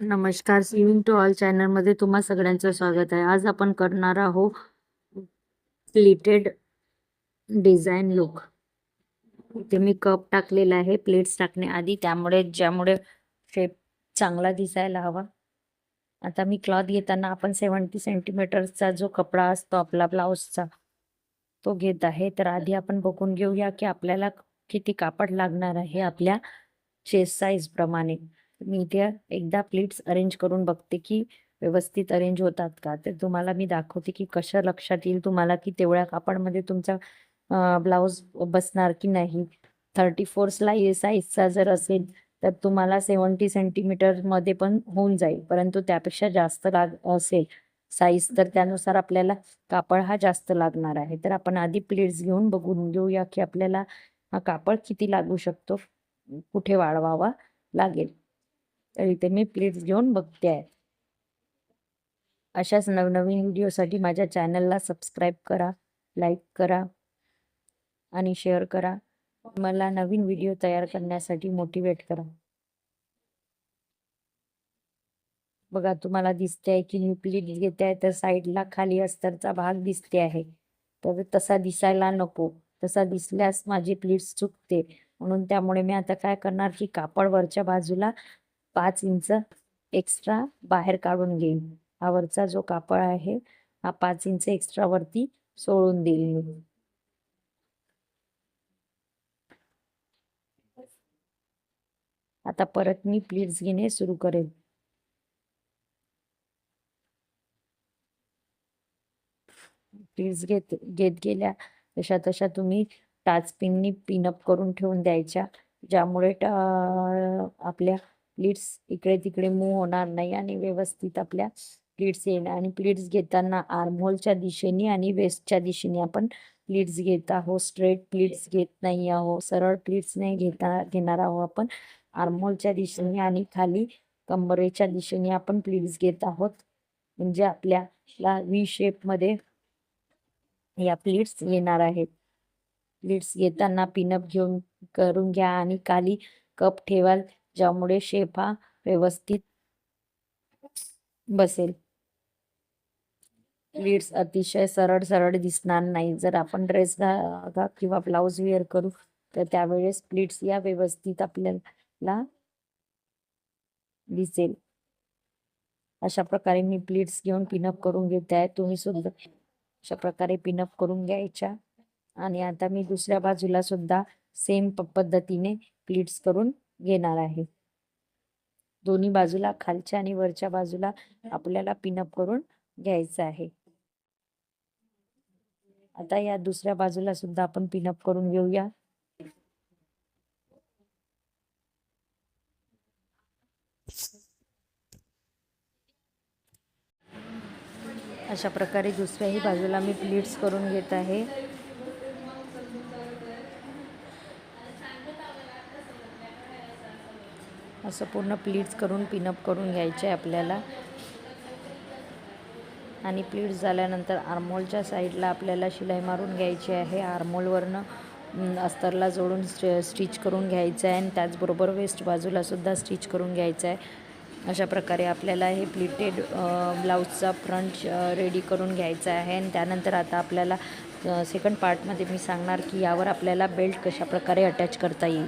नमस्कार swimming to all चॅनलमध्ये तुम्हा सगळ्यांचं स्वागत आहे. आज आपण करणार आहोत प्लेटेड डिझाईन लुक इथे मी कप टाकलेला आहे प्लेट्स टाकण्याआधी त्यामुळे ज्यामुळे शेप चांगला दिसायला हवा. आता मी क्लॉथ घेताना आपण सेवन्टी सेंटीमीटरचा जो कपडा असतो आपला ब्लाऊजचा तो घेत आहे. तर आधी आपण बघून घेऊया की आपल्याला किती कापड लागणार आहे आपल्या चेस्ट साईज प्रमाणे. मी इथे एकदा प्लेट्स अरेंज करून बघते की व्यवस्थित अरेंज होतात का? तर तुम्हाला मी दाखवते की कशा लक्षात येईल तुम्हाला की तेवढ्या कापडमध्ये तुमचा ब्लाऊज बसणार की नाही. थर्टी फोर्सला स्लाई साईजचा जर असेल तर तुम्हाला सेवन्टी सेंटीमीटरमध्ये पण होऊन जाईल. परंतु त्यापेक्षा जास्त लाग असेल साईज तर त्यानुसार आपल्याला कापड हा जास्त लागणार आहे. तर आपण आधी प्लेट्स घेऊन बघून घेऊया की आपल्याला हा कापड किती लागू शकतो कुठे वाढवावा लागेल. तर इथे मी प्लेट्स घेऊन बघते आहे. अशाच नवनवीन व्हिडिओसाठी माझ्या चॅनलला सबस्क्राईब करा लाईक करा आणि शेअर करा. मला नवीन व्हिडिओ तयार करण्यासाठी मोटिवेट करा. बघा तुम्हाला दिसते आहे की मी प्लेट घेते आहे तर साईडला खाली अस्तरचा भाग दिसते आहे. तर तसा दिसायला नको. तसा दिसल्यास माझी प्लीट्स चुकते. म्हणून त्यामुळे मी आता काय करणार की कापड वरच्या बाजूला पाच इंच एक्स्ट्रा बाहेर काढून घेईन. हा वरचा जो कापड आहे हा पाच इंच एक्स्ट्रा वरती सोडून देईल मी. आता परत मी प्लीट्स घेणे सुरू करेल प्लीट्स घेत घेत गेल्या तशा तशा तुम्ही टाच पिननी पिनअप करून ठेवून द्यायच्या. ज्यामुळे आपल्या प्लीट्स इकडे तिकडे मूव होणार नाही आणि व्यवस्थित आपल्या प्लीट्स येणार आणि प्लीट्स घेताना आर्महोलच्या दिशेने आणि वेस्टच्या दिशेने आपण प्लीट्स घेत आहोत. स्ट्रेट प्लीट्स घेत नाही आहोत. सरळ प्लीट्स नाही घेता घेणार आहोत आपण. आर्महोलच्या दिशेने आणि खाली कंबरेच्या दिशेने आपण प्लीट्स घेत आहोत. म्हणजे आपल्याला व्ही शेपमध्ये या प्लीट्स येणार आहेत. प्लीट्स घेताना पिनअप घेऊन करून घ्या आणि खाली कप ठेवाल. ज्यामुळे शेप हा व्यवस्थित बसेल. प्लीट्स अतिशय सरळ सरळ दिसणार नाही जर आपण ड्रेस घा किंवा ब्लाऊज वेअर करू तर त्यावेळेस प्लीट्स या व्यवस्थित आपल्याला दिसेल. अशा प्रकारे मी प्लीट्स घेऊन पिनअप करून घेते आहे. तुम्ही सुद्धा अशा प्रकारे पिनअप करून घ्यायच्या. आणि आता मी दुसऱ्या बाजूला सुद्धा सेम पद्धतीने प्लीट्स करून घेणार आहे. दोन्ही बाजूला खालच्या आणि वरच्या बाजूला आपल्याला पिनअप करून घ्यायचं आहे. आता या दुसऱ्या बाजूला सुद्धा आपण पिनअप करून घेऊया. अशा प्रकारे दुसऱ्याही बाजूला मी प्लीट्स करून घेत आहे. असं पूर्ण प्लीट्स करून पिनअप करून घ्यायचे आहे आपल्याला. आणि प्लीट्स झाल्यानंतर आर्मोलच्या साईडला आपल्याला शिलाई मारून घ्यायची आहे. आर्मोलवरनं अस्तरला जोडून स्टिच करून घ्यायचं आहे. आणि त्याचबरोबर वेस्ट बाजूलासुद्धा स्टिच करून घ्यायचं आहे. अशा प्रकारे आपल्याला हे प्लिटेड ब्लाऊजचा फ्रंट रेडी करून घ्यायचा आहे. आणि त्यानंतर आता आपल्याला सेकंड पार्टमध्ये मी सांगणार की यावर आपल्याला बेल्ट कशा प्रकारे अटॅच करता येईल.